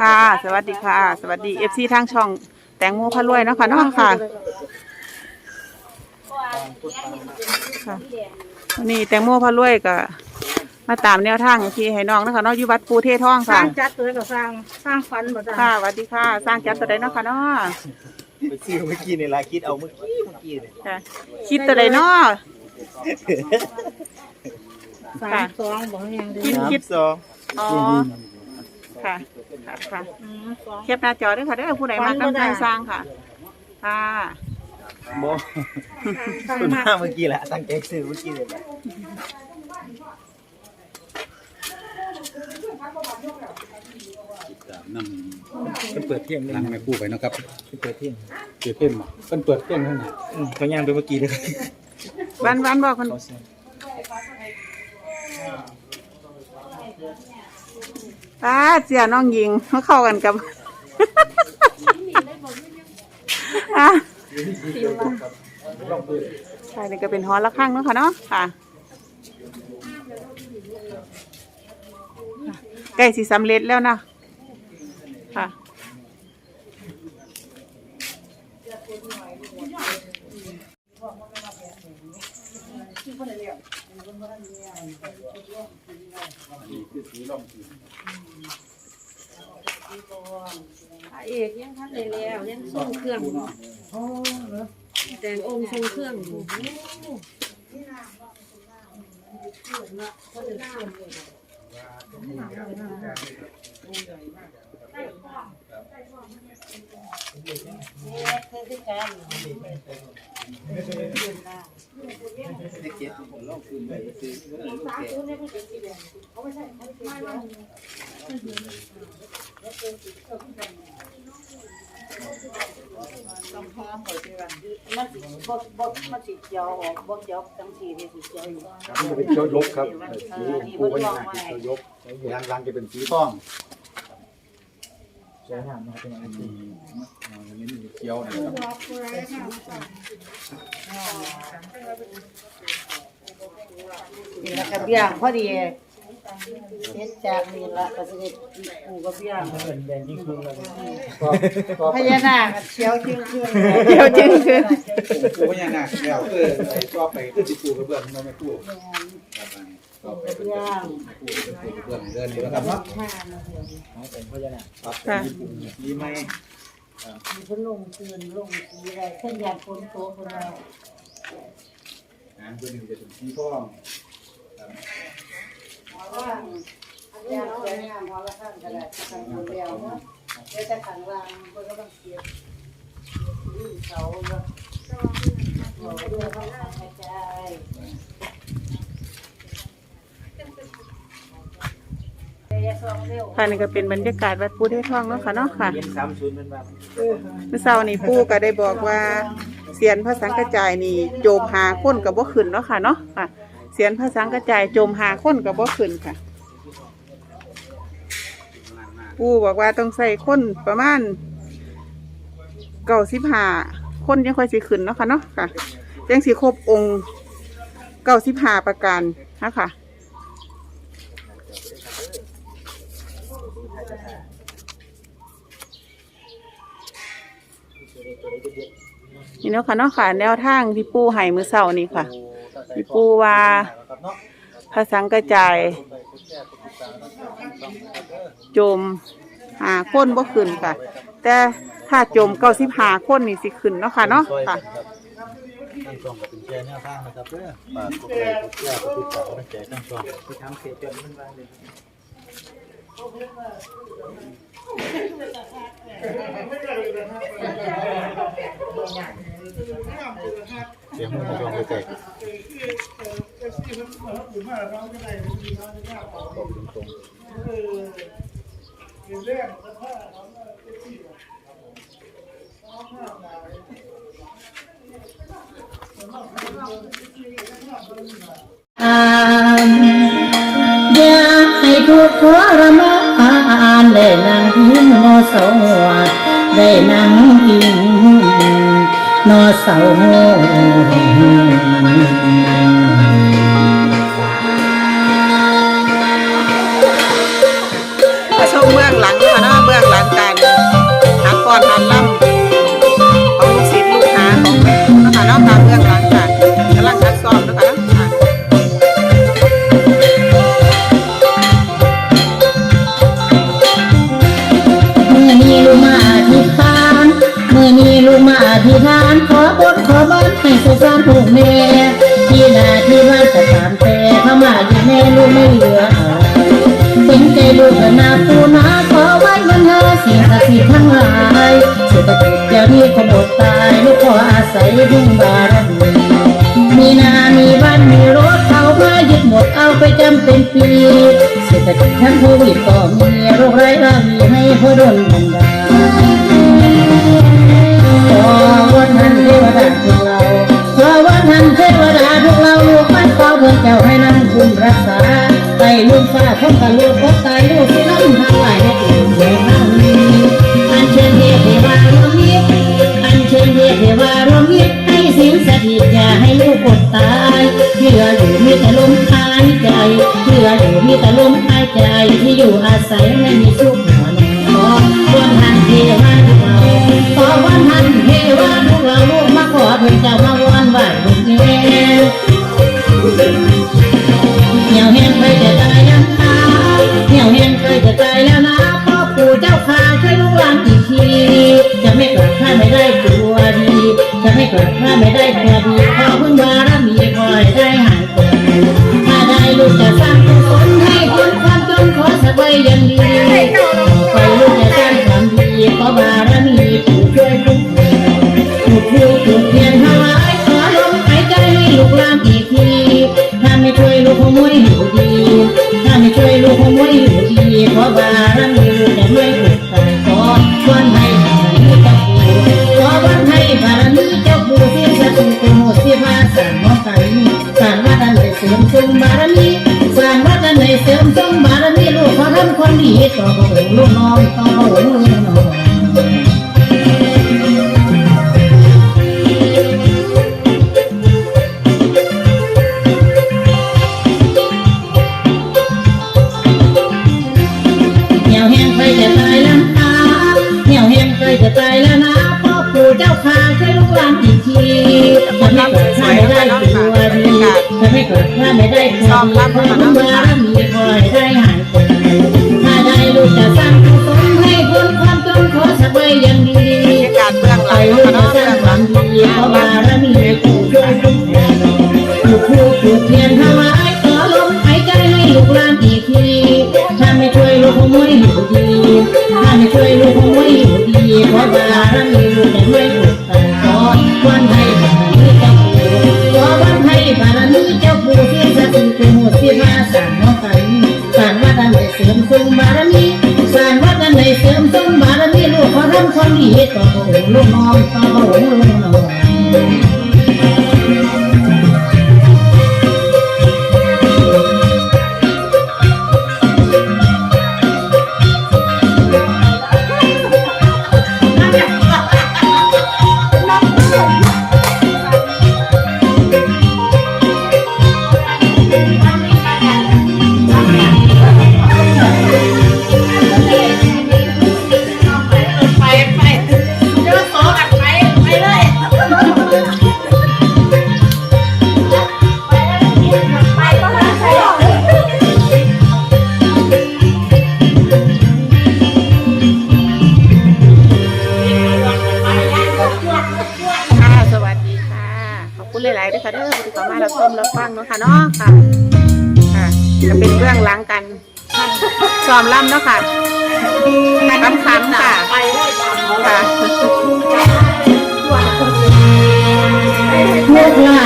ค่ะ สวัสดีค่ะ สวัสดีเอฟซีทางช่อง แตงโมพะรวยเนาะค่ะเนาะค่ะค่ะวันนี้แตงโมพะรวยก็มาตามแนวทางที่ให้น้องเนาะคะเนาะอยู่วัดปูเททองสร้าค่ะงจัดตัวก็สร้างสร้างฝันบ่จ้าค่ะสวัสดีค่ะ สร้างจัดตัวใดเนาะค่ะเนาะไปซื้อเมื่อกี้นี่ละคิดเอาเมื่อกี้เมื่อกี้เนี่ยค่ะ คิดตัวใดเนาะ สามสองบอกยังดีคิดคิดสองอ๋อ ค่ะ ค่ะค่ะอืมสองแคปหน้าจอด้วยค่ะเด้อผู้ใดมาตั้งใจสร้างค่ะ ค่ะโบสร้างคุณมากห้าเมื่อกี้แหละตั้งใจซื้อเมื่อกี้เลยแหละนั่งมันเปิดเที่ยงเลยนั่งไม่คู่ไปเนาะครับมันเปิดเที่ยงเปิดเพ่นมาเป็นเปิดเพ่นเท่านั้นอืมเขาย่างไปเมื่อกี้เลยวันวันบอกคนเขาซื้อ ป้าเสียน้องยิงมาเข้ากันกับอะใช่นี่ก็เป็นฮอลละข้างเนาะค่ะเนาะค่ะใกล้สิสำเร็จแล้วนะค่ะ พระเอกยังทันได้แล้วยังทรงเครื่องแต่งองค์ทรงเครื่องอยู่ มันสิบ่บ่มันสิเจียวออกบ่เจียวจังสีนี่สิเจียวอยู่ครับมันจะเป็นเจ้ายกครับสีชมพูก็ยังเป็นเจ้ายกยางรังจะเป็นสีทอง ใช้น้ำนะครับเป็นอะไรมีอันนี้มีเขียวนะครับนี่ละกับเบี้ยงพอดี เฮ็ดจากนี่ละก็สิเฮ็ดปูกับเบี้ยงเป็นแดงยิ่งขึ้นเลยพญานาคเชียวชื่อชื่อเดี๋ยวจึงคือคู่ก็ยังหนักแล้วเออไอ้ชอบไปคือสิคู่กระเบื้องมันไม่คู่ครับชอบไปเป็นคู่เป็นคู่กระเบื้องเดินดีนะครับเนาะเขาเป็นพญานาคครับค่ะดีไหมมีเพิ่นลงคืนลงสีอะไรเส้นยานฝนตกเพิ่นว่าหางตัวหนึ่งจะเป็นสีทอง ว่าอันนี้เอาไว้งามพอละข้างก็ได้ทางเดียวเนาะเดี๋ยวจะข้างล่างเพิ่นก็ต้องเสียบยื่นเสาเนาะเอาเรือเข้าทางกระจายเดี๋ยวอย่าส่องเร็วค่ะนี่ก็เป็นบรรยากาศวัดปูเททองเนาะค่ะเนาะค่ะเย็นสามศูนย์เป็นแบบเมื่อเช้านี่ปูก็ได้บอกว่าเสียนพระสังกระจายนี่โจมหาคนกับบ่ขึ้นเนาะค่ะเนาะค่ะ เสียนพระสังกระจายจมหาคนกับบ่ขึ้นค่ะ ปูบอกว่าต้องใส่คนประมาณเก้าสิบห้าคนยังค่อยสิขึ้นเนาะค่ะเนาะค่ะยังสิครบองค์เก้าสิบหาประการนะคะนี่เนาะค่ะเนาะค่ะ แนวทางที่ปู่ให้มือเช้านี่ค่ะ ปูว่าพระสังกระจายโจมหาคนบ่ขึ้นค่ะ แต่ถ้าโจมเก้าสิบหาคนนี่สิขึ้นเนาะค่ะเนาะค่ะตั้งช่องกับเป็นแช่แนวทางนะครับเพื่อฝากกดไลค์กดแชร์กดติดตามกำลังใจตั้งช่องไปทำเสียจนมันบ้างเลยเเสียงมันมาช่องใกล้ๆอ่านอยากให้ทุกข์ทรมานได้นั่งพิงนอเสาหัวได้นั่งพิง นอเทั้งโควิดก็มีโรคร้ายก็มีให้พอดนบันดาลขอวันทันเทวดาทุกเราขอวันทันเทวดาทุกเราลูกมันขอเพื่อเจ้าให้นำคุณรักษาไตลูกฟ้าพ้นกับลูกพบตายลูกที่น้ำทางไหลให้ถึงเมืองน้ำนี้อันเชิญเทพวารวมมิตรอันเชิญเทวารวมมิตรให้สิ่งสถิตอย่าให้ลูกอดตาย มีแต่ลมหายใจที่อยู่อาศัยไม่มีสุขหัวนอนวันทันเทวาทุกเราขอวันทันเทวาทุกเราลูกมาขอเพื่อจ้ามาวอนไหวลูกแม่เหี่ยวแห้งเคยจะตายแล้วนะเหี่ยวแห้งเคยจะตายแล้วนะพ่อปู่เจ้าข้าช่วยลูกหลานอีกทีจะไม่กลับถ้าไม่ได้ตัวดีจะไม่กลับถ้าไม่ได้ จะไม่เกิดถ้าไม่ได้ตัวดีขอบุญบารมีคอยได้หายไปถ้าได้ลูกจะสร้างกุศลให้พ้นความจนขอสักไว้อยังดีการเบื้องไปลูกจะสร้างงหคลัวางมดีขอบารมีปู่ช่วยคุ้มครองลูกผู้ถูกเทียนถวา เสริมสร้างบารมีสร้างวัดอันใดเสริมสร้างบารมีลูกขอทำความดีต่อพระองค์ลูกน้องต่อพระองค์ลูกน้อง คุณหลายๆด้วยค่ะเด้อที่เข้ามารับชมรับฟังเนาะค่ะเนาะค่ะค่ะจะเป็นเรื่องหล้างกันซ้อมล่ำเนาะค่ะคำคำๆค่ะไปเลยจ้ะค่ะลูกหลา